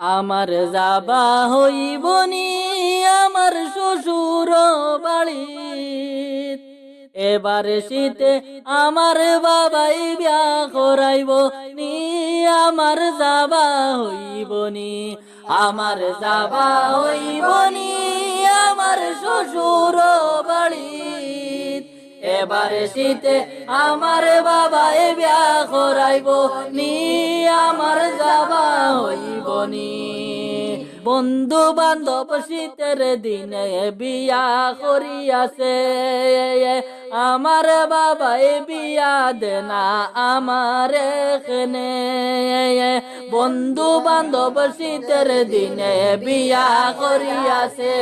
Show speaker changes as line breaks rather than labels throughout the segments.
আমার যাবা হইব নি আমার শ্বশুর বাড়ি এবারে শীতে আমার বাবাই বিয়া করাইব নি, আমার যাবা হইব নি। আমার যাবা হইব নি আমার শ্বশুর বাড়ি এবারে শীতে আমার বাবাই বিয়া করাইব নি। হইব নি বন্ধু বান্ধব শীতের দিনে বিয়া করিয়াছে। আমার বাবাই বিয়া দেনা আমার বন্ধু বান্ধব শীতের দিনে বিয়া করিয়াছে।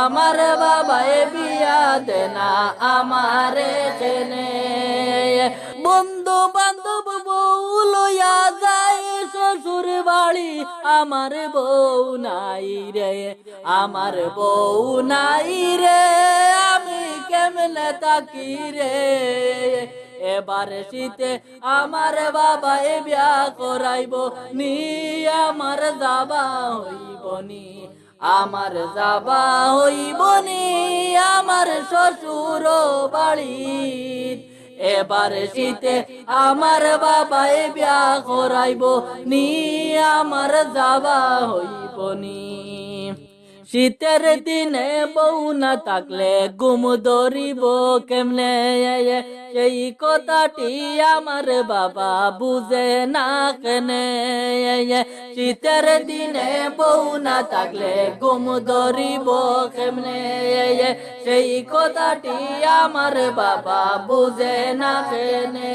আমার বাবাই বিয়া দেনা আমার বন্ধু বান্ধব বউ লইয়া বাড়ি আমার বউ নাই রে, আমার বউ নাই রে, আমি কেমনে তাকি রে? এবার শীতে আমার বাবা এ বিয়া করাইব নি, আমার যাবা হইব নি, আমার যাবা হইব নি, আমার শ্বশুর বাড়ি। এবার শীতে আমার বাবাই বিয়া করাইব নি আমার যাবা হইব নি। শীতের দিনে বউ না থাকলে গুম ধরিব কেমনে? সেই কথাটি আমার বাবা বুঝে না কেনে। শীতের দিনে বউ না থাকলে গুম ধরিব কেমনে? সেই কথাটি আমার বাবা বুঝে না কেনে।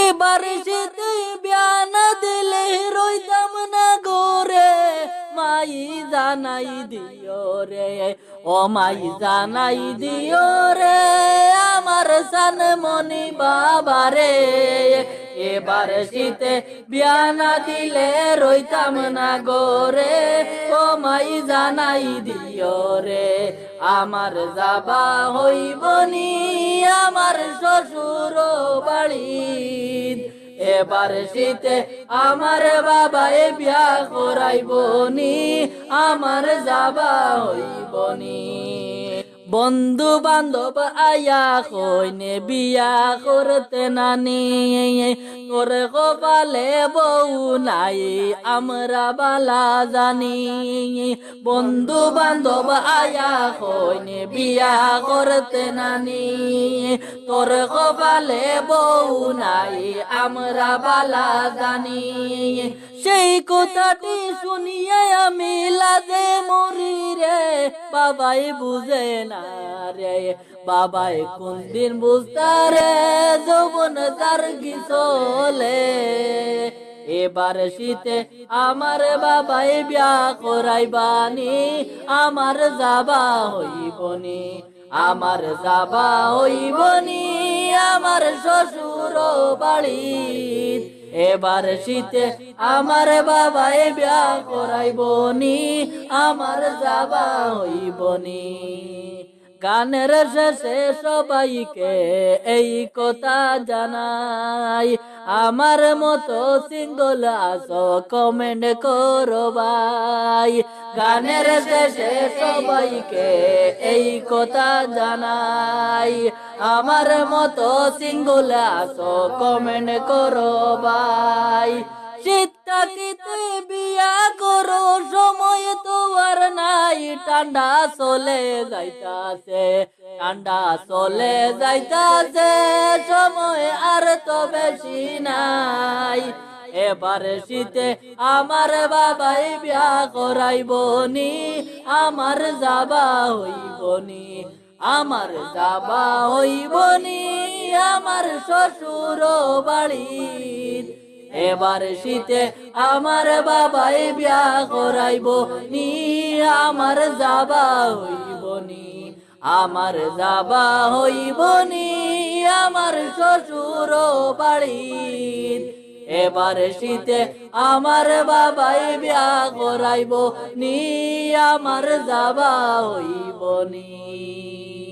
এবার শীতে বিয়ান দিলে রইতাম না গোরে মাই জানাই দিও রে ও মাই জানাই দিও রে আমার সান মনি বাবা রে এবার শীতে বিয়ানা দিলে রইতাম না গোরে, ও মাই জানাই দিও রে আমার যাবা হইব নি আমার শ্বশুর বাড়ি এবার শীতে আমার বাবাই বিয়া করাইব নি আমার যাবা হইব নি বন্ধু বান্ধব আয়া কইনে বিয়া করতে নানি। করে কপালে বউ নাই, আমরা বালা জানি। বন্ধু বান্ধব আয়া কইনে বিয়া করতে নানি। তোর কপালে বউ নাই, আমরা বালা জানি। সেই কথাটি শুনিয়ে আমি লাজে মরি রে বাবাই বুঝে না বাবাই কোন দিন বুঝতা রে, যৌবন তার গিসলে। এবার শীতে আমার বাবাই বিয়া করাইবানি, আমার যাবা হইবনি, আমার যাবা হইবনি, আমার শ্বশুর বাড়ি এবার শীতে আমার বাবাই বিয়া করাইবনি আমার যাবা হইবনি। গানের শেষে সবাইকে এই কথা জানাই। আমার মতো সিঙ্গল আসো কমেন্ট করো ভাই। গানের শেষে সবাইকে এই কথা জানাই। আমার মতো সিঙ্গল আসো কমেন্ট করো ভাই। শীতটাকিতে বিয়া করো, সময় তো আর নাই। ঠান্ডা চলে যাইতাছে, ঠান্ডা চলে যাইতাছে, সময় আর তো বেশি নাই। এবার শীতে আমার বাবাই বিয়া করাইব নি আমার যাবা হইব নি আমার যাবা হইব নি আমার শ্বশুর বাড়ির এবার শীতে আমার বাবাই বিয়া করাইব, নি আমার যাবা হইব নি। আমার যাবা হইব নি আমার শ্বশুর বাড়ির। এবার শীতে আমার বাবাই বিয়া করাইব, নি আমার যাবা হইব নি।